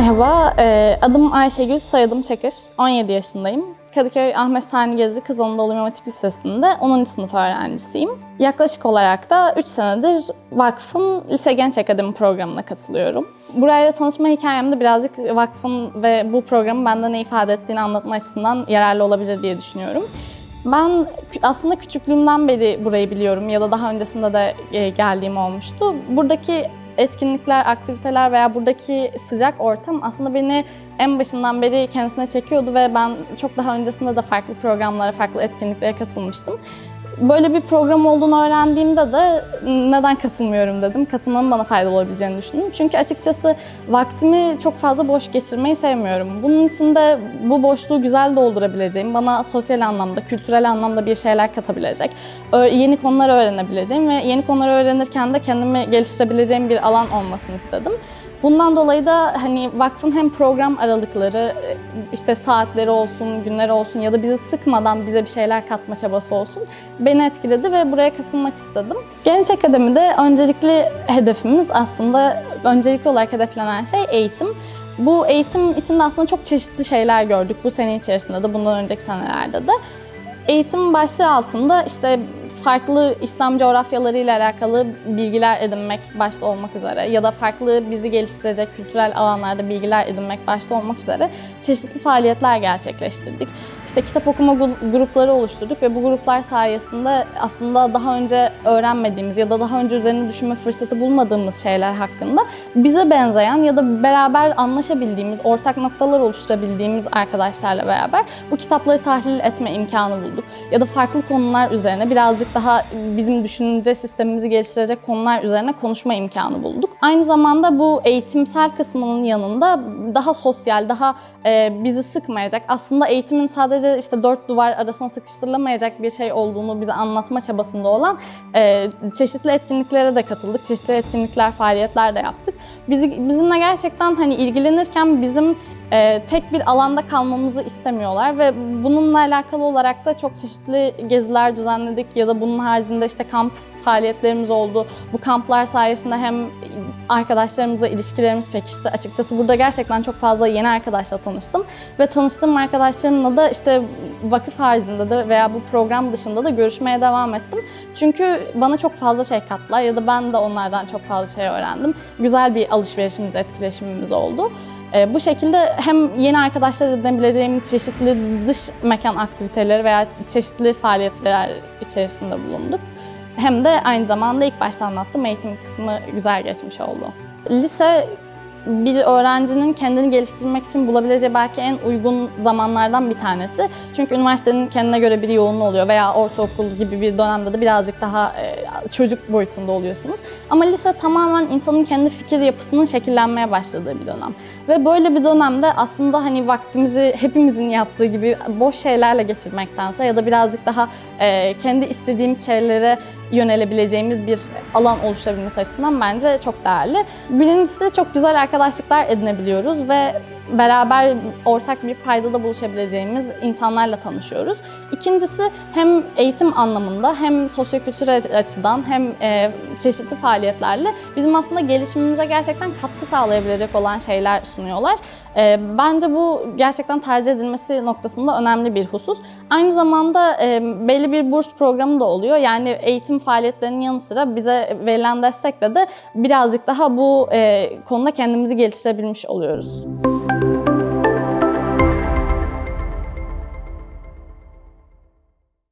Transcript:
Merhaba, e, adım Ayşegül, soyadım Çakır. 17 yaşındayım. Kadıköy Ahmet Sani Gezi Kız Anadolu İmam Hatip Lisesi'nde 10. sınıf öğrencisiyim. Yaklaşık olarak da 3 senedir vakfın Lise Genç Akademi programına katılıyorum. Burayla tanışma hikayemde birazcık vakfın ve bu programın bende ne ifade ettiğini anlatma açısından yararlı olabilir diye düşünüyorum. Ben aslında küçüklüğümden beri burayı biliyorum ya da daha öncesinde de e, geldiğim olmuştu. Buradaki etkinlikler, aktiviteler veya buradaki sıcak ortam aslında beni en başından beri kendisine çekiyordu ve ben çok daha öncesinde de farklı programlara, farklı etkinliklere katılmıştım. Böyle bir program olduğunu öğrendiğimde de neden katılmıyorum dedim. Katılmanın bana faydalı olabileceğini düşündüm. Çünkü açıkçası vaktimi çok fazla boş geçirmeyi sevmiyorum. Bunun için de bu boşluğu güzel doldurabileceğim, bana sosyal anlamda, kültürel anlamda bir şeyler katabilecek, yeni konular öğrenebileceğim ve yeni konuları öğrenirken de kendimi geliştirebileceğim bir alan olmasını istedim. Bundan dolayı da hani vakfın hem program aralıkları, işte saatleri olsun, günleri olsun ya da bizi sıkmadan bize bir şeyler katma çabası olsun beni etkiledi ve buraya katılmak istedim. Genç Akademi'de öncelikli hedefimiz aslında öncelikli olarak hedeflenen şey eğitim. Bu eğitim içinde aslında çok çeşitli şeyler gördük bu sene içerisinde de bundan önceki senelerde de. Eğitim başlığı altında işte farklı İslam coğrafyalarıyla alakalı bilgiler edinmek başta olmak üzere ya da farklı bizi geliştirecek kültürel alanlarda bilgiler edinmek başta olmak üzere çeşitli faaliyetler gerçekleştirdik. İşte kitap okuma grupları oluşturduk ve bu gruplar sayesinde aslında daha önce öğrenmediğimiz ya da daha önce üzerine düşünme fırsatı bulmadığımız şeyler hakkında bize benzeyen ya da beraber anlaşabildiğimiz, ortak noktalar oluşturabildiğimiz arkadaşlarla beraber bu kitapları tahlil etme imkanı bulduk. Ya da farklı konular üzerine birazcık daha bizim düşünce sistemimizi geliştirecek konular üzerine konuşma imkanı bulduk. Aynı zamanda bu eğitimsel kısmının yanında daha sosyal, daha e, bizi sıkmayacak, aslında eğitimin sadece işte dört duvar arasına sıkıştırılamayacak bir şey olduğunu bize anlatma çabasında olan e, çeşitli etkinliklere de katıldık. Çeşitli etkinlikler, faaliyetler de yaptık. Bizi, bizimle gerçekten hani ilgilenirken bizim e, tek bir alanda kalmamızı istemiyorlar ve bununla alakalı olarak da çok çeşitli geziler düzenledik ya da bunun haricinde işte kamp faaliyetlerimiz oldu. Bu kamplar sayesinde hem arkadaşlarımızla ilişkilerimiz pekişti. Açıkçası burada gerçekten çok fazla yeni arkadaşla tanıştım ve tanıştığım arkadaşlarımla da işte vakıf haricinde de veya bu program dışında da görüşmeye devam ettim. Çünkü bana çok fazla şey kattılar ya da ben de onlardan çok fazla şey öğrendim. Güzel bir alışverişimiz, etkileşimimiz oldu. Ee, bu şekilde hem yeni arkadaşlar edinebileceğim çeşitli dış mekan aktiviteleri veya çeşitli faaliyetler içerisinde bulunduk. Hem de aynı zamanda ilk başta anlattığım eğitim kısmı güzel geçmiş oldu. Lise bir öğrencinin kendini geliştirmek için bulabileceği belki en uygun zamanlardan bir tanesi. Çünkü üniversitenin kendine göre bir yoğunluğu oluyor veya ortaokul gibi bir dönemde de birazcık daha e, çocuk boyutunda oluyorsunuz. Ama lise tamamen insanın kendi fikir yapısının şekillenmeye başladığı bir dönem. Ve böyle bir dönemde aslında hani vaktimizi hepimizin yaptığı gibi boş şeylerle geçirmektense ya da birazcık daha e, kendi istediğimiz şeylere yönelebileceğimiz bir alan oluşabilmesi açısından bence çok değerli. Birincisi çok güzel arkadaşlıklar edinebiliyoruz ve beraber ortak bir paydada buluşabileceğimiz insanlarla tanışıyoruz. İkincisi hem eğitim anlamında hem sosyokültürel açıdan hem e, çeşitli faaliyetlerle bizim aslında gelişimimize gerçekten katkı sağlayabilecek olan şeyler sunuyorlar. E, bence bu gerçekten tercih edilmesi noktasında önemli bir husus. Aynı zamanda e, belli bir burs programı da oluyor. Yani eğitim faaliyetlerinin yanı sıra bize verilen destekle de birazcık daha bu konuda kendimizi geliştirebilmiş oluyoruz.